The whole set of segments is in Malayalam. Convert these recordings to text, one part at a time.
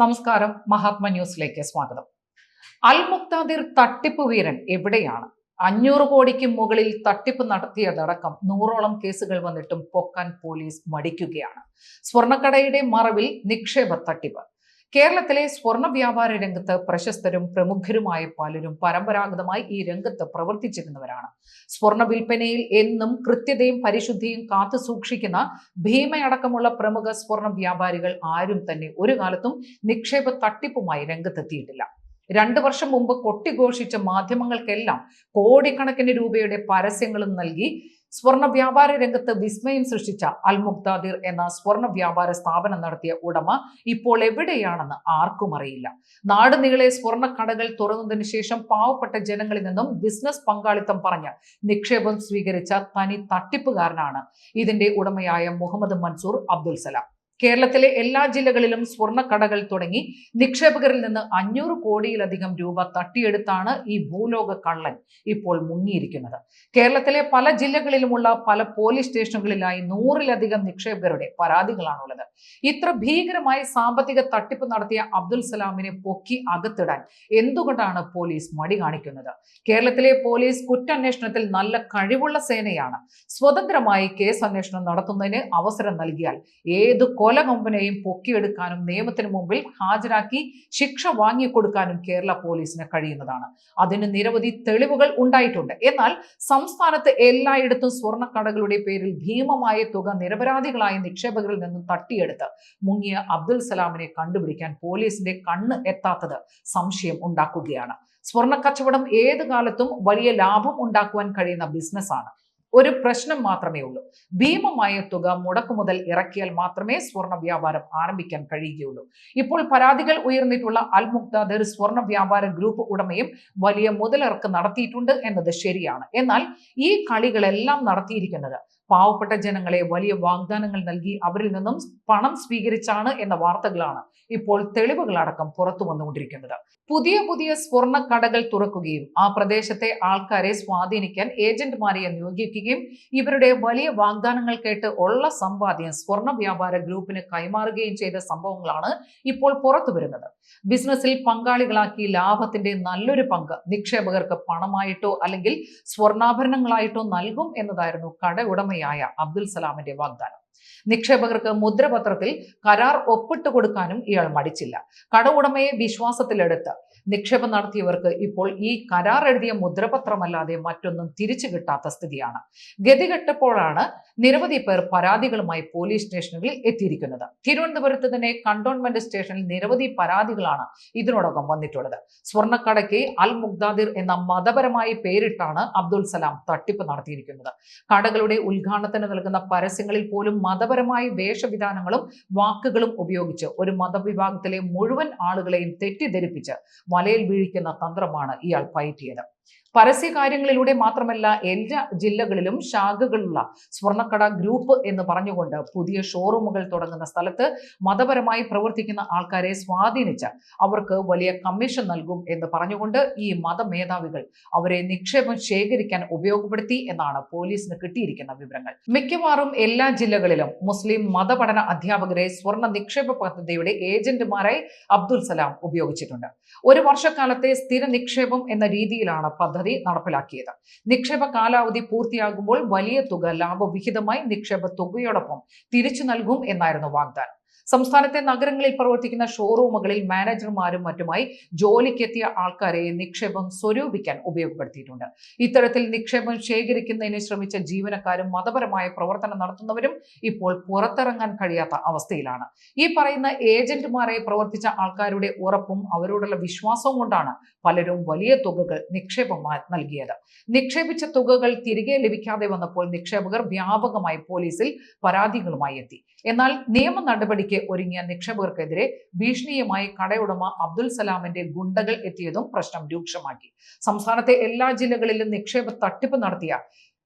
നമസ്കാരം മഹാത്മ ന്യൂസിലേക്ക് സ്വാഗതം. അൽ മുക്താദിർ തട്ടിപ്പ് വീരൻ എവിടെയാണ്? അഞ്ഞൂറ് കോടിക്ക് മുകളിൽ തട്ടിപ്പ് നടത്തിയതടക്കം നൂറോളം കേസുകൾ വന്നിട്ടും പൊക്കാൻ പോലീസ് മടിക്കുകയാണ്. സ്വർണക്കടയുടെ മറവിൽ നിക്ഷേപ തട്ടിപ്പ്. കേരളത്തിലെ സ്വർണ വ്യാപാര രംഗത്ത് പ്രശസ്തരും പ്രമുഖരുമായ പലരും പരമ്പരാഗതമായി ഈ രംഗത്ത് പ്രവർത്തിച്ചിരുന്നവരാണ്. സ്വർണ വിൽപ്പനയിൽ എന്നും കൃത്യതയും പരിശുദ്ധിയും കാത്തു സൂക്ഷിക്കുന്ന ഭീമയടക്കമുള്ള പ്രമുഖ സ്വർണ വ്യാപാരികൾ ആരും തന്നെ ഒരു കാലത്തും നിക്ഷേപ തട്ടിപ്പുമായി രംഗത്തെത്തിയിട്ടില്ല. രണ്ടു വർഷം മുമ്പ് കൊട്ടിഘോഷിച്ച മാധ്യമങ്ങൾക്കെല്ലാം കോടിക്കണക്കിന് രൂപയുടെ പരസ്യങ്ങളും നൽകി സ്വർണ വ്യാപാര രംഗത്ത് വിസ്മയം സൃഷ്ടിച്ച അൽ മുക്താദിർ എന്ന സ്വർണ വ്യാപാര സ്ഥാപനം നടത്തിയ ഉടമ ഇപ്പോൾ എവിടെയാണെന്ന് ആർക്കും അറിയില്ല. നാട് നീളെ സ്വർണ കടകൾ തുറന്നതിന് ശേഷം പാവപ്പെട്ട ജനങ്ങളിൽ നിന്നും ബിസിനസ് പങ്കാളിത്തം പറഞ്ഞ് നിക്ഷേപം സ്വീകരിച്ച തനി തട്ടിപ്പുകാരനാണ് ഇതിന്റെ ഉടമയായ മുഹമ്മദ് മൻസൂർ അബ്ദുൽ സലാം. കേരളത്തിലെ എല്ലാ ജില്ലകളിലും സ്വർണക്കടകൾ തുടങ്ങി. നിക്ഷേപകരിൽ നിന്ന് അഞ്ഞൂറ് കോടിയിലധികം രൂപ തട്ടിയെടുത്താണ് ഈ ഭൂലോക കള്ളൻ ഇപ്പോൾ മുങ്ങിയിരിക്കുന്നത്. കേരളത്തിലെ പല ജില്ലകളിലുമുള്ള പല പോലീസ് സ്റ്റേഷനുകളിലായി നൂറിലധികം നിക്ഷേപകരുടെ പരാതികളാണുള്ളത്. ഇത്ര ഭീകരമായി സാമ്പത്തിക തട്ടിപ്പ് നടത്തിയ അബ്ദുൽ സലാമിനെ പൊക്കി അകത്തിടാൻ എന്തുകൊണ്ടാണ് പോലീസ് മടി കാണിക്കുന്നത്? കേരളത്തിലെ പോലീസ് കുറ്റാന്വേഷണത്തിൽ നല്ല കഴിവുള്ള സേനയാണ്. സ്വതന്ത്രമായി കേസ് അന്വേഷണം നടത്തുന്നതിന് അവസരം നൽകിയാൽ ഏത് കൊലകൊമ്പനെയും പൊക്കിയെടുക്കാനും നിയമത്തിന് മുമ്പിൽ ഹാജരാക്കി ശിക്ഷ വാങ്ങിക്കൊടുക്കാനും കേരള പോലീസിന് കഴിയുന്നതാണ്. അതിന് നിരവധി തെളിവുകൾ ഉണ്ടായിട്ടുണ്ട്. എന്നാൽ സംസ്ഥാനത്ത് എല്ലായിടത്തും സ്വർണക്കടകളുടെ പേരിൽ ഭീമമായ തുക നിരപരാധികളായ നിക്ഷേപകരിൽ നിന്നും തട്ടിയെടുത്ത് മുങ്ങിയ അബ്ദുൽ സലാമിനെ കണ്ടുപിടിക്കാൻ പോലീസിന്റെ കണ്ണ് എത്താത്തത് സംശയം ഉണ്ടാക്കുകയാണ്. സ്വർണ കച്ചവടം ഏത് കാലത്തും വലിയ ലാഭം ഉണ്ടാക്കുവാൻ കഴിയുന്ന ബിസിനസ്സാണ് ഒരു പ്രശ്നം മാത്രമേ ഉള്ളൂ. ഭീമമായ തുക മുടക്കു മുതൽ ഇറക്കിയാൽ മാത്രമേ സ്വർണ വ്യാപാരം ആരംഭിക്കാൻ കഴിയുകയുള്ളൂ. ഇപ്പോൾ പരാതികൾ ഉയർന്നിട്ടുള്ള അൽ മുക്താദർ സ്വർണ വ്യാപാര ഗ്രൂപ്പ് ഉടമയും വലിയ മുതലിറക്ക് നടത്തിയിട്ടുണ്ട് എന്നത് ശരിയാണ്. എന്നാൽ ഈ കളികളെല്ലാം നടത്തിയിരിക്കുന്നത് പാവപ്പെട്ട ജനങ്ങളെ വലിയ വാഗ്ദാനങ്ങൾ നൽകി അവരിൽ നിന്നും പണം സ്വീകരിച്ചാണ് എന്ന വാർത്തകളാണ് ഇപ്പോൾ തെളിവുകളടക്കം പുറത്തു വന്നുകൊണ്ടിരിക്കുന്നത്. പുതിയ പുതിയ സ്വർണ കടകൾ തുറക്കുകയും ആ പ്രദേശത്തെ ആൾക്കാരെ സ്വാധീനിക്കാൻ ഏജന്റുമാരെ നിയോഗിക്കുകയും ഇവരുടെ വലിയ വാഗ്ദാനങ്ങൾ കേട്ട് ഉള്ള സമ്പാദ്യം സ്വർണ വ്യാപാര ഗ്രൂപ്പിന് കൈമാറുകയും ചെയ്ത സംഭവങ്ങളാണ് ഇപ്പോൾ പുറത്തു വരുന്നത്. ബിസിനസ്സിൽ പങ്കാളികളാക്കി ലാഭത്തിന്റെ നല്ലൊരു പങ്ക് നിക്ഷേപകർക്ക് പണമായിട്ടോ അല്ലെങ്കിൽ സ്വർണാഭരണങ്ങളായിട്ടോ നൽകും എന്നതായിരുന്നു കട ഉടമയായ അബ്ദുൽ സലാമിന്റെ വാഗ്ദാനം. നിക്ഷേപകർക്ക് മുദ്രപത്രത്തിൽ കരാർ ഒപ്പിട്ട് കൊടുക്കാനും ഇയാൾ മടിച്ചില്ല. കട ഉടമയെ വിശ്വാസത്തിലെടുത്ത് നിക്ഷേപം നടത്തിയവർക്ക് ഇപ്പോൾ ഈ കരാർ എഴുതിയ മുദ്രപത്രമല്ലാതെ മറ്റൊന്നും തിരിച്ചു കിട്ടാത്ത സ്ഥിതിയാണ്. ഗതികെട്ടപ്പോഴാണ് നിരവധി പേർ പരാതികളുമായി പോലീസ് സ്റ്റേഷനുകളിൽ എത്തിയിരിക്കുന്നത്. തിരുവനന്തപുരത്ത് തന്നെ കണ്ടോൺമെന്റ് സ്റ്റേഷനിൽ നിരവധി പരാതികളാണ് ഇതിനോടകം വന്നിട്ടുള്ളത്. സ്വർണക്കടയ്ക്ക് അൽ മുഗ്ദാദിർ എന്ന മതപരമായി പേരിട്ടാണ് അബ്ദുൽ സലാം തട്ടിപ്പ് നടത്തിയിരിക്കുന്നത്. കടകളുടെ ഉദ്ഘാടനത്തിന് നൽകുന്ന പരസ്യങ്ങളിൽ പോലും മതപരമായ വേഷവിധാനങ്ങളും വാക്കുകളും ഉപയോഗിച്ച് ഒരു മതവിഭാഗത്തിലെ മുഴുവൻ ആളുകളെയും തെറ്റിദ്ധരിപ്പിച്ച് വലയിൽ വീഴിക്കുന്ന തന്ത്രമാണ് ഇയാൾ പയറ്റിയത്. പരസ്യ കാര്യങ്ങളിലൂടെ മാത്രമല്ല എല്ലാ ജില്ലകളിലും ശാഖകളുള്ള സ്വർണക്കട ഗ്രൂപ്പ് എന്ന് പറഞ്ഞുകൊണ്ട് പുതിയ ഷോറൂമുകൾ തുടങ്ങുന്ന സ്ഥലത്ത് മതപരമായി പ്രവർത്തിക്കുന്ന ആൾക്കാരെ സ്വാധീനിച്ച് അവർക്ക് വലിയ കമ്മീഷൻ നൽകും എന്ന് പറഞ്ഞുകൊണ്ട് ഈ മതമേധാവികൾ അവരെ നിക്ഷേപം ശേഖരിക്കാൻ ഉപയോഗപ്പെടുത്തി എന്നാണ് പോലീസിന് കിട്ടിയിരിക്കുന്ന വിവരങ്ങൾ. മിക്കവാറും എല്ലാ ജില്ലകളിലും മുസ്ലിം മതപഠന അധ്യാപകരെ സ്വർണ നിക്ഷേപ പദ്ധതിയുടെ ഏജന്റുമാരായി അബ്ദുൽ സലാം ഉപയോഗിച്ചിട്ടുണ്ട്. ഒരു വർഷക്കാലത്തെ സ്ഥിര നിക്ഷേപം എന്ന രീതിയിലാണ് പദ്ധതി നടപ്പിലാക്കിയത്. നിക്ഷേപ കാലാവധി പൂർത്തിയാകുമ്പോൾ വലിയ തുക ലാഭവിഹിതമായി നിക്ഷേപ തുകയോടൊപ്പം തിരിച്ചു നൽകും എന്നായിരുന്നു വാഗ്ദാനം. സംസ്ഥാനത്തെ നഗരങ്ങളിൽ പ്രവർത്തിക്കുന്ന ഷോറൂമുകളിൽ മാനേജർമാരും മറ്റുമായി ജോലിക്കെത്തിയ ആൾക്കാരെ നിക്ഷേപം സ്വരൂപിക്കാൻ ഉപയോഗപ്പെടുത്തിയിട്ടുണ്ട്. ഇത്തരത്തിൽ നിക്ഷേപം ശേഖരിക്കുന്നതിന് ശ്രമിച്ച ജീവനക്കാരും മതപരമായ പ്രവർത്തനം നടത്തുന്നവരും ഇപ്പോൾ പുറത്തിറങ്ങാൻ കഴിയാത്ത അവസ്ഥയിലാണ്. ഈ പറയുന്ന ഏജന്റുമാരെ പ്രവർത്തിച്ച ആൾക്കാരുടെ ഉറപ്പും അവരോടുള്ള വിശ്വാസവും കൊണ്ടാണ് പലരും വലിയ തുകകൾ നിക്ഷേപമായി നൽകിയത്. നിക്ഷേപിച്ച തുകകൾ തിരികെ ലഭിക്കാതെ വന്നപ്പോൾ നിക്ഷേപകർ വ്യാപകമായി പോലീസിൽ പരാതികളുമായി എത്തി. എന്നാൽ നിയമ നടപടിക്ക് ഒരുങ്ങിയ നിക്ഷേപകർക്കെതിരെ ഭീഷണിയുമായി കടയുടമ അബ്ദുൽ സലാമിന്റെ ഗുണ്ടകൾ എത്തിയതും പ്രശ്നം രൂക്ഷമാക്കി. സംസ്ഥാനത്തെ എല്ലാ ജില്ലകളിലും നിക്ഷേപ തട്ടിപ്പ് നടത്തിയ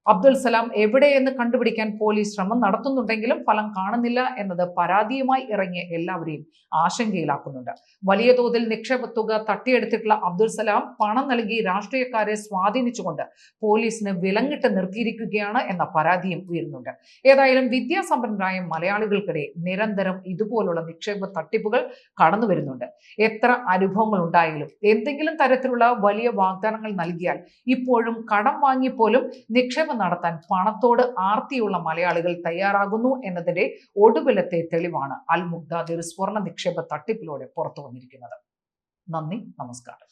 അബ്ദുൽ സലാം എവിടെയെന്ന് കണ്ടുപിടിക്കാൻ പോലീസ് ശ്രമം നടത്തുന്നുണ്ടെങ്കിലും ഫലം കാണുന്നില്ല എന്നത് പരാതിയുമായി ഇറങ്ങിയ എല്ലാവരെയും ആശങ്കയിലാക്കുന്നുണ്ട്. വലിയ തോതിൽ നിക്ഷേപ തുക തട്ടിയെടുത്തിട്ടുള്ള അബ്ദുൽ സലാം പണം നൽകി രാഷ്ട്രീയക്കാരെ സ്വാധീനിച്ചുകൊണ്ട് പോലീസിന് വിലങ്ങിട്ട് നിർത്തിയിരിക്കുകയാണ് എന്ന പരാതിയും ഉയരുന്നുണ്ട്. ഏതായാലും വിദ്യാസമ്പന്നരായ മലയാളികൾക്കിടെ നിരന്തരം ഇതുപോലുള്ള നിക്ഷേപ തട്ടിപ്പുകൾ കടന്നു വരുന്നുണ്ട്. എത്ര അനുഭവങ്ങൾ ഉണ്ടായാലും എന്തെങ്കിലും തരത്തിലുള്ള വലിയ വാഗ്ദാനങ്ങൾ നൽകിയാൽ ഇപ്പോഴും കടം വാങ്ങിപ്പോലും നിക്ഷേപം നടത്താൻ പണത്തോട് ആർത്തിയുള്ള മലയാളികൾ തയ്യാറാകുന്നു എന്നതിന്റെ ഒടുവിലത്തെ തെളിവാണ് അൽ മുഗ്ദാദിർ സ്വർണ നിക്ഷേപ തട്ടിപ്പിലൂടെ പുറത്തു വന്നിരിക്കുന്നത് നന്ദി നമസ്കാരം.